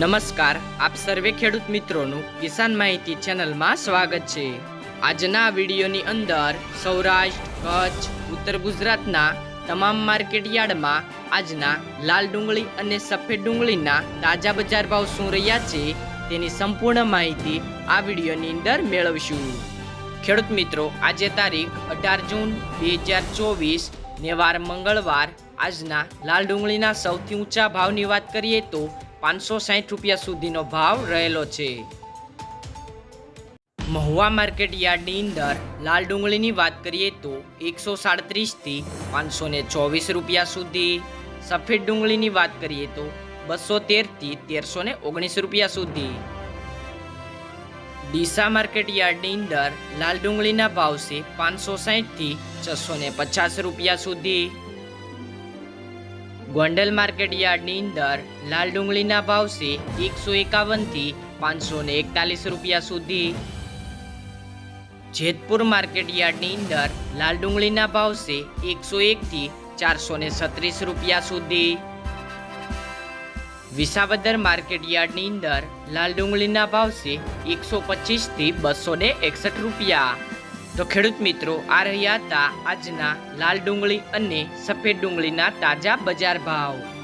નમસ્કાર, આપ સર્વે ખેડૂત મિત્રોનું કિસાન માહિતી ચેનલમાં સ્વાગત છે. આજના વિડીયોની અંદર સૌરાષ્ટ્ર, કચ્છ, ઉત્તર ગુજરાતના તમામ માર્કેટ યાર્ડમાં આજના લાલ ડુંગળી અને સફેદ ડુંગળીના તાજા બજાર ભાવ શું રહ્યા છે તેની સંપૂર્ણ માહિતી આ વિડીયોની અંદર મેળવશું. ખેડૂત મિત્રો, આજે તારીખ અઢાર જૂન બે હજાર ચોવીસ, ને વાર મંગળવાર આજના લાલ ડુંગળીના સૌથી ઊંચા ભાવની વાત કરીએ તો પાંચસો સાહીઠ રૂપિયા સુધીનો ભાવ રહેલો છે. મહુવા માર્કેટ યાર્ડની અંદર લાલ ડુંગળીની વાત કરીએ તો એકસો સાડત્રીસથી પાંચસો ને ચોવીસ રૂપિયા સુધી. સફેદ ડુંગળીની વાત કરીએ તો બસો તેરથી તેરસો ને ઓગણીસ રૂપિયા સુધી. ડીસા માર્કેટ યાર્ડની અંદર લાલ ડુંગળીના ભાવ છે પાંચસો સાહીઠથી છસો ને પચાસ રૂપિયા સુધી. ગોંડલ માર્કેટ યાર્ડની અંદર લાલ ડુંગળીના ભાવ છે એકસો એકાવનથી પાંચસો ને એકતાલીસ રૂપિયા સુધી. જેતપુર માર્કેટ યાર્ડની અંદર લાલ ડુંગળીના ભાવ છે એકસો એકથી ચારસો ને છત્રીસ રૂપિયા સુધી. વિસાવદર માર્કેટ યાર્ડની અંદર લાલ ડુંગળીના ભાવ છે એકસો પચીસથી બસો ને એકસઠ રૂપિયા. તો ખેડૂત મિત્રો, આ રહ્યા હતા આજના લાલ ડુંગળી અને સફેદ ડુંગળીના તાજા બજાર ભાવ.